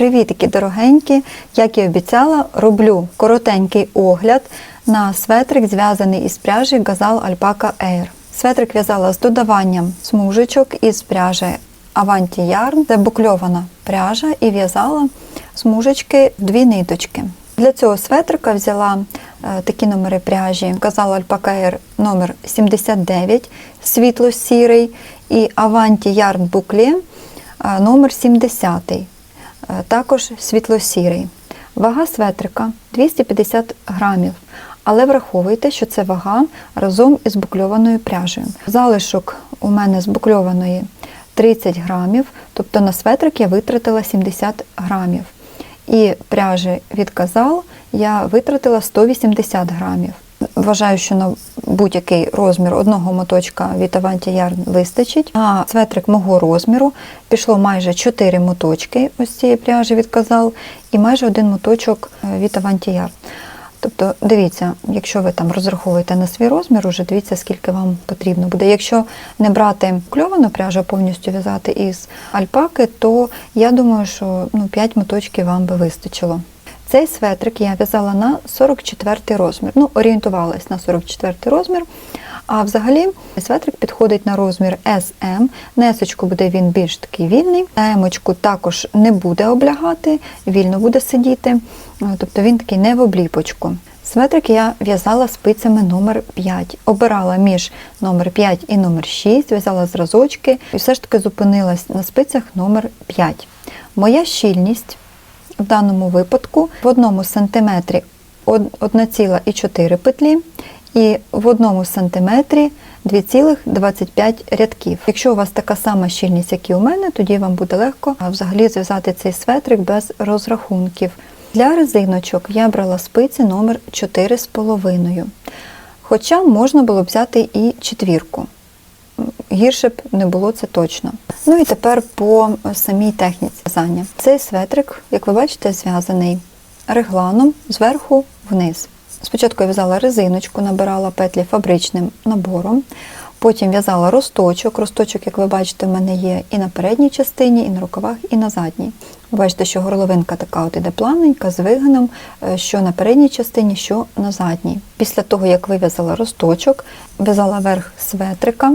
Привітики, дорогенькі! Як і обіцяла, роблю коротенький огляд на светрик, зв'язаний із пряжі Gazal Alpaca Air. Светрик в'язала з додаванням смужечок із пряжі Avanti Yarn. Це букльована пряжа і в'язала смужечки в дві ниточки. Для цього светрика взяла е, такі номери пряжі Gazal Alpaca Air номер 79, світло-сірий, і Avanti Yarn Boucle е, номер 70, е, також світло-сірий. Вага светрика 250 грамів. Але враховуйте, що це вага разом із букльованою пряжею. Залишок у мене з букльованої 30 грамів, тобто на светрик я витратила 70 грамів. І пряжі від Казал я витратила 180 грамів. Вважаю, що на будь-який розмір одного моточка від Avanti Yarn вистачить. А светрик мого розміру пішло майже 4 моточки ось цієї пряжі від Казал і майже один моточок е, від Avanti Yarn. Тобто, дивіться, якщо ви там розраховуєте на свій розмір, уже дивіться, скільки вам потрібно буде. Якщо не брати кльовану пряжу, повністю в'язати із альпаки, то я думаю, що ну, 5 моточків вам би вистачило. Цей светрик я в'язала на 44 розмір. Ну, орієнтувалась на 44 розмір. А взагалі светрик підходить на розмір SM. Несочку буде він більш такий вільний. Емочку також не буде облягати, вільно буде сидіти. Тобто він такий не в обліпочку. Светрик я в'язала спицями номер 5. Обирала між номер 5 і номер 6, в'язала зразочки і все ж таки зупинилась на спицях номер 5. Моя щільність в даному випадку в одному сантиметрі 1,4 петлі і в одному сантиметрі 2,25 рядків. Якщо у вас така сама щільність, як і у мене, тоді вам буде легко взагалі зв'язати цей светрик без розрахунків. Для резиночок я брала спиці номер 4,5. Хоча можна було взяти і четвірку. Гірше б не було це точно. Ну і тепер по самій техніці в'язання. Цей светрик, як ви бачите, зв'язаний регланом зверху вниз. Спочатку я в'язала резиночку, набирала петлі фабричним набором, потім в'язала росточок. Росточок, як ви бачите, в мене є і на передній частині, і на рукавах, і на задній. Ви бачите, що горловинка така от іде плавненька, з вигином, е, що на передній частині, що на задній. Після того, як вив'язала росточок, в'язала верх светрика,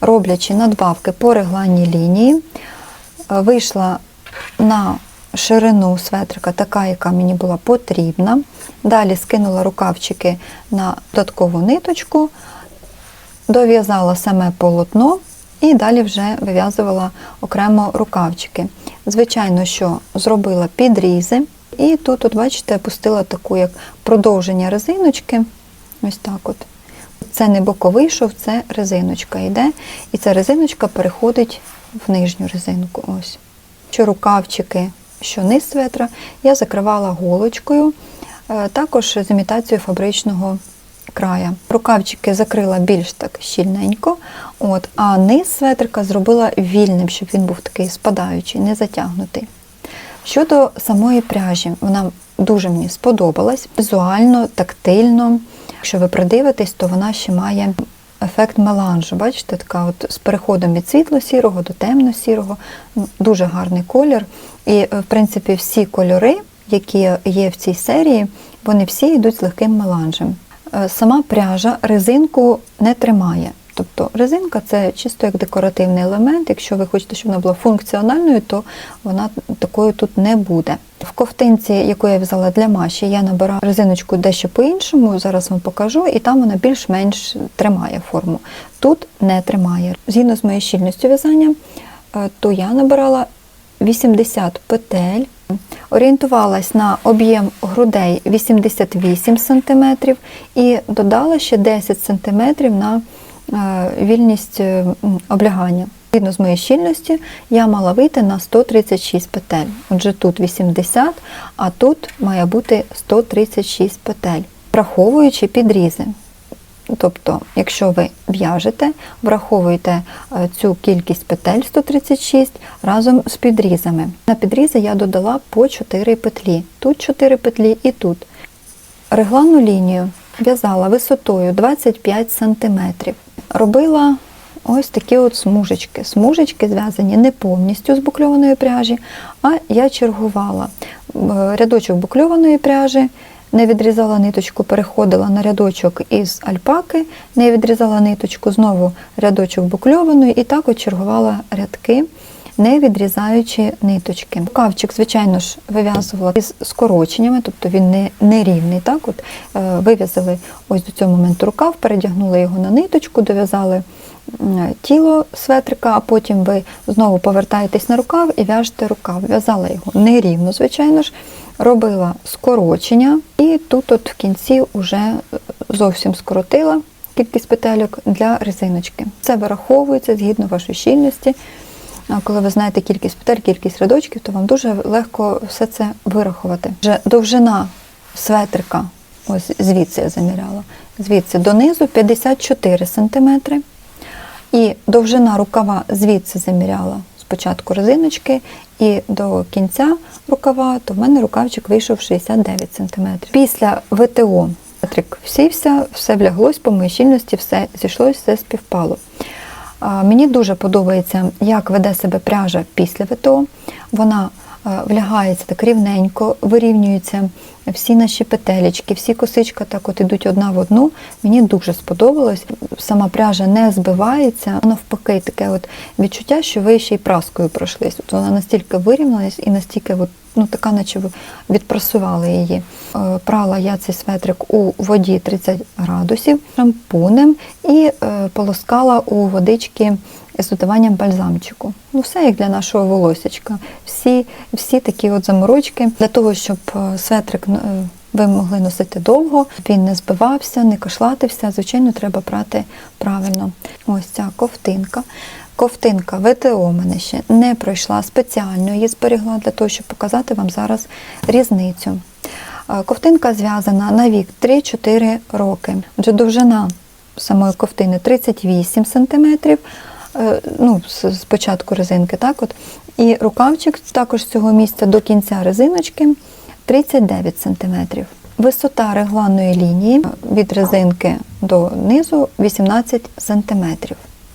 роблячи надбавки по регланній лінії, е, вийшла на ширину светрика, така, яка мені була потрібна. Далі скинула рукавчики на додаткову ниточку, дов'язала саме полотно і далі вже вив'язувала окремо рукавчики. Звичайно, що зробила підрізи, і тут, от, бачите, пустила таку як продовження резиночки. Ось так от. Це не боковий шов, це резиночка йде. І ця резиночка переходить в нижню резинку. Ось. Що рукавчики, що низ светра, я закривала голочкою, е, також з імітацією фабричного края. Рукавчики закрила більш так щільненько, от, а низ светрика зробила вільним, щоб він був такий спадаючий, не затягнутий. Щодо самої пряжі, вона дуже мені сподобалась. Візуально, тактильно. Якщо ви придивитесь, то вона ще має ефект меланжу. Бачите, така от з переходом від світло-сірого до темно-сірого. Дуже гарний колір. І, е, в принципі, всі кольори, які є в цій серії, вони всі йдуть з легким меланжем. Е, Сама пряжа резинку не тримає. Тобто резинка це чисто як декоративний елемент. Якщо ви хочете, щоб вона була функціональною, то вона такою тут не буде. В ковтинці, яку я взяла для маші, я набираю резиночку дещо по-іншому, зараз вам покажу, і там вона більш-менш тримає форму. Тут не тримає. Згідно з моєю щільністю в'язання, е, то я набирала 80 петель. Орієнтувалась на об'єм грудей 88 см і додала ще 10 см на е, вільність е, облягання. Згідно з моєї щільності, я мала вийти на 136 петель. Отже, тут 80, а тут має бути 136 петель, враховуючи підрізи. Тобто, якщо ви в'яжете, враховуєте е, цю кількість петель 136 разом з підрізами. На підрізи я додала по 4 петлі. Тут 4 петлі і тут. Регланну лінію в'язала висотою 25 см. Робила ось такі от смужечки. Смужечки зв'язані не повністю з букльованої пряжі, а я чергувала Е, рядочок букльованої пряжі, не відрізала ниточку, переходила на рядочок із альпаки, не відрізала ниточку, знову рядочок букльованої і так от чергувала рядки. Не відрізаючи ниточки. Рукавчик, звичайно ж, вив'язувала із скороченнями, тобто він не, не рівний. Так? От, е, вив'язали ось до цього моменту рукав, передягнули його на ниточку, дов'язали тіло светрика, а потім ви знову повертаєтесь на рукав і в'яжете рукав. В'язала його нерівно, звичайно ж, робила скорочення, і тут от в кінці вже зовсім скоротила кількість петельок для резиночки. Це вираховується згідно вашої щільності. Коли ви знаєте кількість петель, кількість рядочків, то вам дуже легко все це вирахувати. Вже довжина светрика, ось звідси я заміряла, звідси донизу 54 см. І довжина рукава звідси заміряла спочатку резиночки і до кінця рукава, то в мене рукавчик вийшов 69 см. Після ВТО светрик всівся, все вляглось по моїй щільності, все зійшлось, все співпало. Мені дуже подобається, як веде себе пряжа після ВТО. Вона влягається так рівненько, вирівнюються всі наші петелечки, всі косичка так от ідуть одна в одну. Мені дуже сподобалось. Сама пряжа не збивається, навпаки, таке от відчуття, що ви ще й праскою пройшлись. От вона настільки вирівнялась і настільки от, ну, така, наче відпрасували її. Е, Прала я цей светрик у воді 30 градусів шампунем і е, полоскала у водички з додаванням бальзамчику. Ну, все як для нашого волосечка. Всі, всі такі от заморочки для того, щоб е, светрик е, ви могли носити довго, він не збивався, не кашлатився. Звичайно, треба прати правильно. Ось ця ковтинка. Ковтинка ВТО мене ще не пройшла спеціально, її зберігла для того, щоб показати вам зараз різницю. Е, Ковтинка зв'язана на вік 3-4 роки. Отже, довжина самої ковтини 38 см, ну, з- початку резинки, так от. І рукавчик також з цього місця до кінця резиночки 39 см. Висота регланної лінії від резинки до низу 18 см.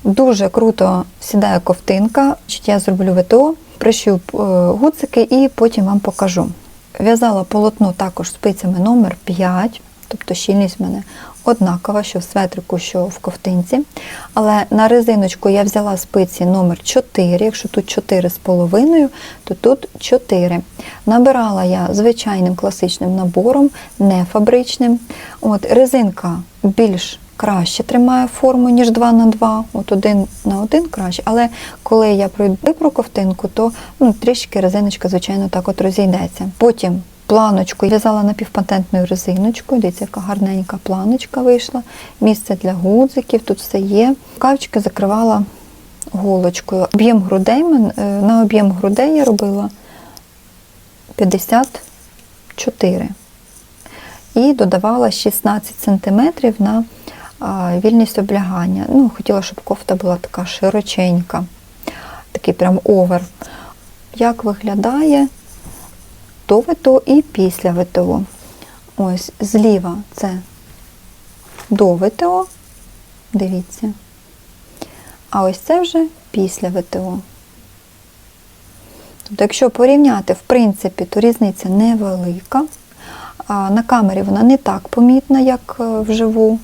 Дуже круто сідає ковтинка. Я зроблю ВТО, пришью е, гудзики і потім вам покажу. В'язала полотно також спицями номер 5, тобто щільність в мене однакова, що в светрику, що в ковтинці. Але на резиночку я взяла спиці номер 4, якщо тут 4 з половиною, то тут 4. Набирала я звичайним класичним набором, не фабричним. От, резинка більш краще тримає форму, ніж 2 на 2, от один на один краще. Але коли я пройду про ковтинку, то ну, трішки резиночка, звичайно, так от розійдеться. Потім планочку в'язала напівпатентною резиночкою. Дивіться, яка гарненька планочка вийшла. Місце для гудзиків, тут все є. Кавчики закривала голочкою. Об'єм грудей е, на об'єм грудей я робила 54 і додавала 16 см на вільність облягання. Ну, хотіла, щоб кофта була така широченька, такий прям овер. Як виглядає до ВТО і після ВТО. Ось зліва це до ВТО, дивіться. А ось це вже після ВТО. Тобто, якщо порівняти, в принципі, то різниця невелика. На камері вона не так помітна, як е, вживу,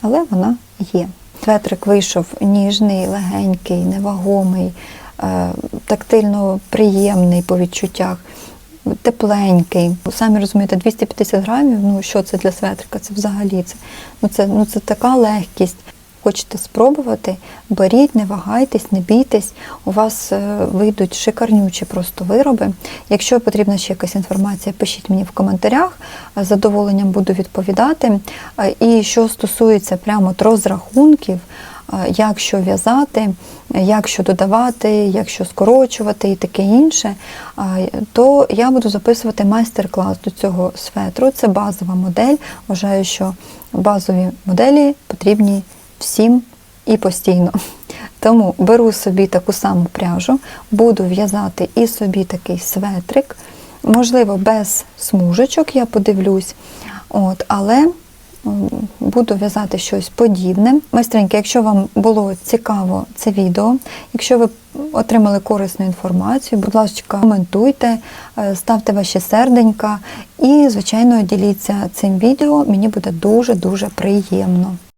але вона є. Светрик вийшов ніжний, легенький, невагомий, е, тактильно приємний по відчуттях, тепленький. Самі розумієте, 250 грамів, ну що це для светрика? Це взагалі це, ну це, ну це така легкість. Хочете спробувати, беріть, не вагайтесь, не бійтесь. У вас е, вийдуть шикарнючі просто вироби. Якщо потрібна ще якась інформація, пишіть мені в коментарях. З задоволенням буду відповідати. Е, І що стосується прямо розрахунків, як що в'язати, як що додавати, як що скорочувати і таке інше, е, то я буду записувати майстер-клас до цього светру. Це базова модель. Вважаю, що базові моделі потрібні всім і постійно. Тому беру собі таку саму пряжу, буду в'язати і собі такий светрик, можливо, без смужечок, я подивлюсь. От, але буду в'язати щось подібне. Майстреньки, якщо вам було цікаво це відео, якщо ви отримали корисну інформацію, будь ласка, коментуйте, е, ставте ваші серденька і, звичайно, діліться цим відео. Мені буде дуже дуже приємно.